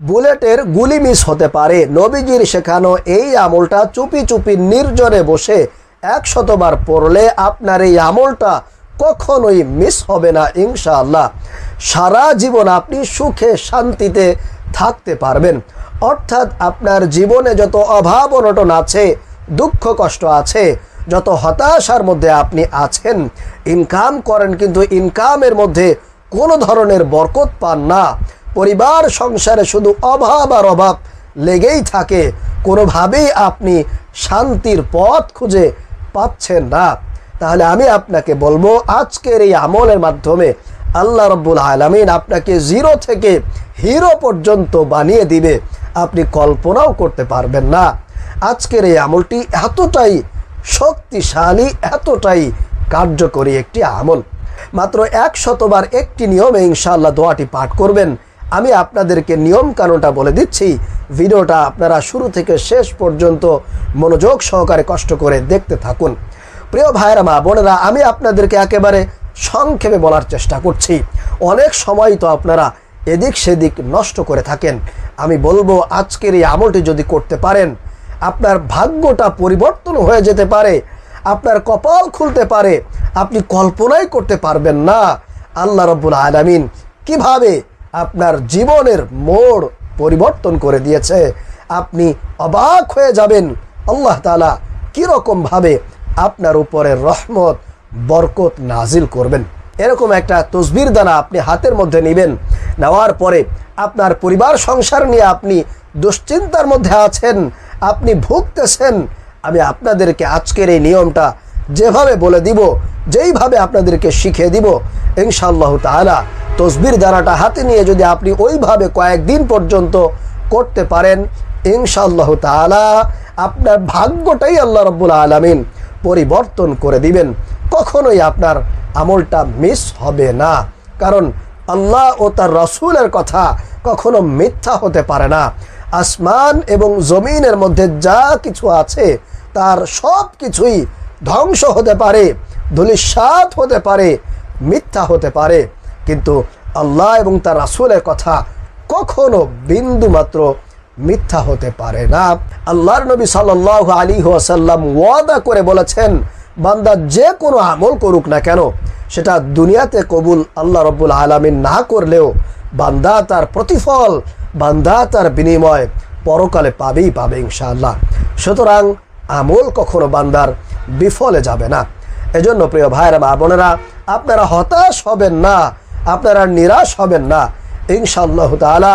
বুলেটের গুলি মিস হতে পারে। নবীজির শেখানো এই আমলটা চুপি চুপি নির্জনে বসে একশতবার পড়লে আপনার এই আমলটা কখনোই মিস হবে না ইনশাআল্লাহ। সারা জীবন আপনি সুখে শান্তিতে থাকতে পারবেন। অর্থাৎ আপনার জীবনে যত অভাব অনটন আছে, দুঃখ কষ্ট আছে, যত হতাশার মধ্যে আপনি আছেন, ইনকাম করেন কিন্তু ইনকামের মধ্যে কোনো ধরনের বরকত পান না। পরিবার, সংসারে শুধু অভাব আর অভাব লেগেই থাকে। কোনোভাবেই আপনি শান্তির পথ খুঁজে পাচ্ছেন না। তাহলে আমি আপনাকে বলব, আজকের এই আমলের মাধ্যমে আল্লাহ রব্বুল আলমিন আপনাকে জিরো থেকে হিরো পর্যন্ত বানিয়ে দিবে। আপনি কল্পনাও করতে পারবেন না। আজকের এই আমলটি এতটাই শক্তিশালী, এতটাই কার্যকরী একটি আমল। মাত্র এক শতবার একটি নিয়মে ইনশাআল্লাহ দোয়াটি পাঠ করবেন। আমি আপনাদেরকে নিয়ম কানুনটা বলে দিচ্ছি। ভিডিওটা আপনারা শুরু থেকে শেষ পর্যন্ত মনোযোগ সহকারে কষ্ট করে দেখতে থাকুন। প্রিয় ভাইয়েরা, মা বোনেরা, আমি আপনাদেরকে একেবারে সংক্ষেপে বলার চেষ্টা করছি। অনেক সময় তো আপনারা এদিক সেদিক নষ্ট করে থাকেন। আমি বলব, আজকের এই আমলটি যদি করতে পারেন, আপনার ভাগ্যটা পরিবর্তন হয়ে যেতে পারে, আপনার কপাল খুলতে পারে, আপনি কল্পনাই করতে পারবেন না। আল্লাহ রব্বুল আলামিন কীভাবে আপনার জীবনের মোড় পরিবর্তন করে দিয়েছে। আপনি অবাক হয়ে যাবেন, আল্লাহ তালা কীরকমভাবে আপনার উপরে রহমত, বরকত নাজিল করবেন। এরকম একটা তসবির দানা আপনি হাতের মধ্যে নেবেন, নেওয়ার পরে আপনার পরিবার, সংসার নিয়ে আপনি দুশ্চিন্তার মধ্যে আছেন, আপনি ভুগতেছেন। আমি আপনাদেরকে আজকের এই নিয়মটা যেভাবে বলে দিব যেইভাবে আপনাদেরকে শিখিয়ে দিব, ইনশাআল্লাহ তাআলা তসবির দানাটা হাতে নিয়ে যদি আপনি ওইভাবে কয়েকদিন পর্যন্ত করতে পারেন, ইনশাআল্লাহ তাআলা আপনার ভাগ্যটাই আল্লাহ রব্বুল আলামিন পরিবর্তন করে দিবেন। কখনোই আপনার আমলটা মিস হবে না। কারণ আল্লাহ ও তার রসুলের কথা কখনো মিথ্যা হতে পারে না। আসমান এবং জমিনের মধ্যে যা কিছু আছে, তার সব কিছুই ধ্বংস হতে পারে। ধুলিস্বাত হতে পারে, মিথ্যা হতে পারে। কিন্তু আল্লাহ এবং তার রাসুলের কথা কখনো বিন্দু মাত্র মিথ্যা হতে পারে না। আল্লাহর নবী সাল্লাহ আলী ওয়াসাল্লাম ওয়াদা করে বলেছেন, বান্দা যে কোনো আমল করুক না কেন, সেটা দুনিয়াতে কবুল আল্লাহ রব্বুল আলমিন না করলেও বান্দা তার প্রতিফল, বান্দা তার বিনিময় পরকালে পাবেই পাবে ইনশাআল্লাহ। সুতরাং আমল কখনো বান্দার বিফলে যাবে না। এজন্য প্রিয় ভাইরা মা বোনেরা, আপনারা হতাশ হবেন না, আপনারা নিরাশ হবেন না। ইনশাআল্লাহ তাআলা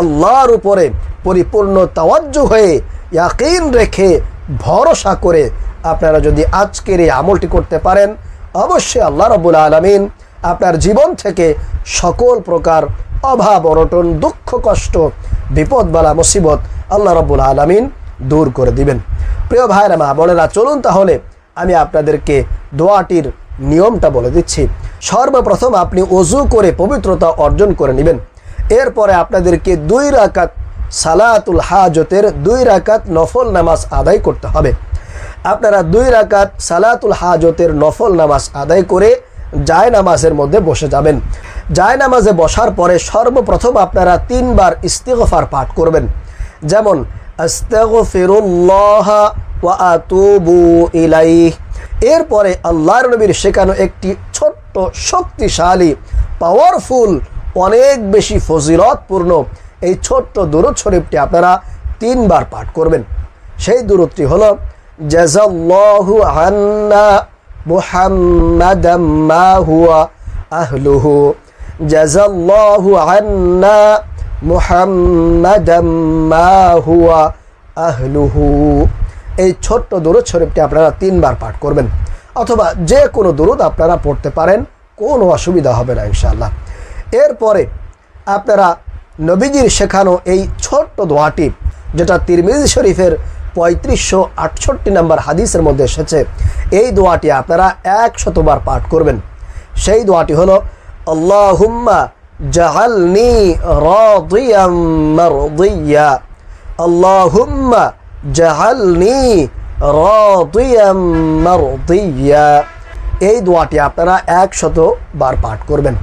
আল্লাহর উপরে পরিপূর্ণ তাওয়াজ্জু হয়ে ইয়াকিন রেখে ভরসা করে আপনারা যদি আজকের এই আমলটি করতে পারেন, অবশ্যই আল্লাহ রবুল আলমিন আপনার জীবন থেকে সকল প্রকার অভাব, অনটন, দুঃখ, কষ্ট বিপদবালা মুসিবত আল্লাহ রব্বুল আলমিন দূর করে দিবেন। প্রিয় ভাইরা মা বোনেরা, চলুন তাহলে আমি আপনাদেরকে দোয়াটির নিয়মটা বলে দিচ্ছি। সর্বপ্রথম আপনি অজু করে পবিত্রতা অর্জন করে নেবেন। এরপরে আপনাদেরকে দুই রাকাত সালাতুল হাজতের দুই রাকাত নফল নামাজ আদায় করতে হবে। আপনারা দুই রাকাত সালাতুল হাজতের নফল নামাজ আদায় করে জায় নামাজের মধ্যে বসে যাবেন। জায় নামাজে বসার পরে সর্বপ্রথম আপনারা তিনবার ইস্তেগফার পাঠ করবেন। যেমন ওয়া এরপরে আল্লাহর নবীর শেখানো একটি ছোট্ট শক্তিশালী পাওয়ারফুল অনেক বেশি ফজিলতপূর্ণ এই ছোট্ট দুরুদ শরীফটি আপনারা তিনবার পাঠ করবেন। সেই দূরত্বটি হলো জাজাল্লাহু আন্না আহলুহু। আহলুহু। এই ছোট্ট দূরদ শরীফটি আপনারা তিনবার পাঠ করবেন। অথবা যে কোনো দূরদ আপনারা পড়তে পারেন, কোনো অসুবিধা হবে না ইনশাআল্লাহ। এরপরে আপনারা নবীজির শেখানো এই ছোট্ট দোয়াটি, যেটা তিরমিজি শরীফের পঁয়ত্রিশশো আটষট্টি নম্বর হাদিসের মধ্যে এসেছে, এই দোয়াটি আপনারা একশতবার পাঠ করবেন। সেই দোয়াটি হলো, আল্লাহুম্মা জাহালনি মারদিয়া, আল্লাহুম্মা জাহালনি এই দোয়াটি আপনারা একশত বার পাঠ করবেন।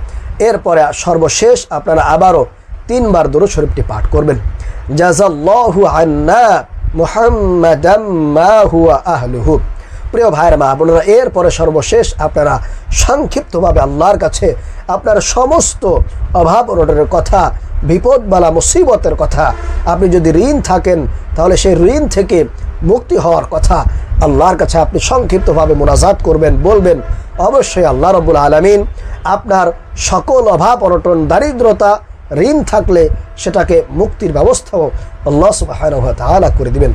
এরপরে সর্বশেষ আপনারা আবারও তিনবার দরুদ শরীফটি পাঠ করবেন। মা আহলুহু। প্রিয় ভাইয়ের মা বোনেরা, এরপরে সর্বশেষ আপনারা সংক্ষিপ্তভাবে আল্লাহর কাছে আপনার সমস্ত অভাব অনটনের কথা, বিপদবালা, মুসিবতের কথা আপনি যদি ঋণ থাকেন, তাহলে সেই ঋণ থেকে মুক্তি হওয়ার কথা আল্লাহর কাছে আপনি সংক্ষিপ্তভাবে মোনাজাত করবেন, বলবেন, অবশ্যই আল্লাহ রবুল আলমিন আপনার সকল অভাব, অনটন, দারিদ্রতা, ঋণ থাকলে সেটাকে মুক্তির ব্যবস্থাও আল্লাহ সুবাহ করে দিবেন।